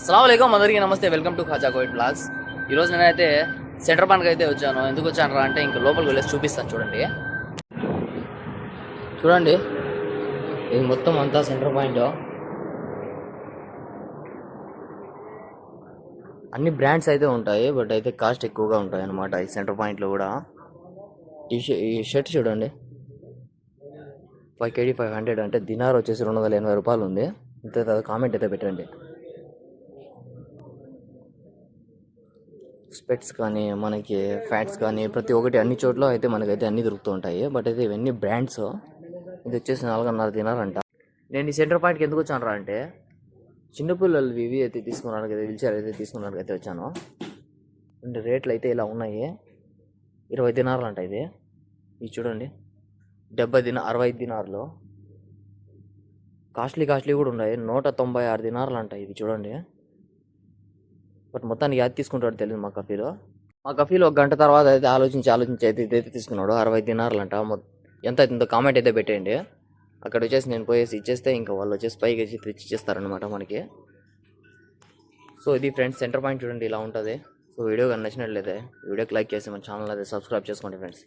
అస్సలం అందరికీ నమస్తే. వెల్కమ్ టు ఖాజా కోయిట్ బ్లాగ్స్ ఈరోజు నేనైతే సెంటర్ పాయింట్కి అయితే వచ్చాను. ఎందుకు వచ్చాను రా అంటే ఇంకా లోపలికి వెళ్ళేసి చూపిస్తాను చూడండి. చూడండి. ఇది మొత్తం అంతా సెంటర్ పాయింట్ అన్ని బ్రాండ్స్ అయితే ఉంటాయి బట్ అయితే కాస్ట్ ఎక్కువగా ఉంటాయి అనమాట ఈ సెంటర్ పాయింట్లో కూడా. ఈ ఈ షర్ట్ చూడండి. ఫైవ్ కేడీ ఫైవ్ హండ్రెడ్ అంటే దినార్ వచ్చేసి రెండు వందల ఎనభై రూపాయలు ఉంది. అంతే కామెంట్ అయితే పెట్టండి. స్పెట్స్ కానీ మనకి ఫ్యాట్స్ కానీ ప్రతి ఒక్కటి అన్ని చోట్ల అయితే మనకైతే అన్ని దొరుకుతూ ఉంటాయి. బట్ అయితే ఇవన్నీ బ్రాండ్స్. ఇది వచ్చేసి నాలుగున్నర తినారంట నేను ఈ సెంటర్ పాయింట్కి ఎందుకు వచ్చాను రా అంటే చిన్నపిల్లలు ఇవి అయితే తీసుకున్నాను అయితే వీల్చైర్ అయితే తీసుకున్నాను అయితే వచ్చాను. అంటే రేట్లు అయితే ఇలా ఉన్నాయి. ఇరవై దినార్లు అంట ఇది. ఇది చూడండి. డెబ్బై దిన అరవై దినార్లు. కాస్ట్లీ కాస్ట్లీ కూడా ఉన్నాయి. నూట తొంభై ఆరు దినార్లు అంట ఇది చూడండి. బట్ మొత్తానికి అది తీసుకుంటాడు తెలియదు మా కఫీలో. మా కఫీలో ఒక గంట తర్వాత అయితే ఆలోచించి ఆలోచించి అయితే ఇదైతే తీసుకున్నాడు. అరవై దినార్లు అంట ఎంత అవుతుందో కామెంట్ అయితే పెట్టేయండి. అక్కడ వచ్చేసి నేను పోయేసి ఇచ్చేస్తే ఇంకా వాళ్ళు వచ్చేసి పైకి వచ్చి తెచ్చి ఇచ్చేస్తారనమాట మనకి. సో ఇది ఫ్రెండ్స్ సెంటర్ పాయింట్ చూడండి ఇలా ఉంటుంది. సో వీడియో కానీ నచ్చినట్లయితే వీడియోకి లైక్ చేసి మన ఛానల్ అయితే సబ్స్క్రైబ్ చేసుకోండి ఫ్రెండ్స్.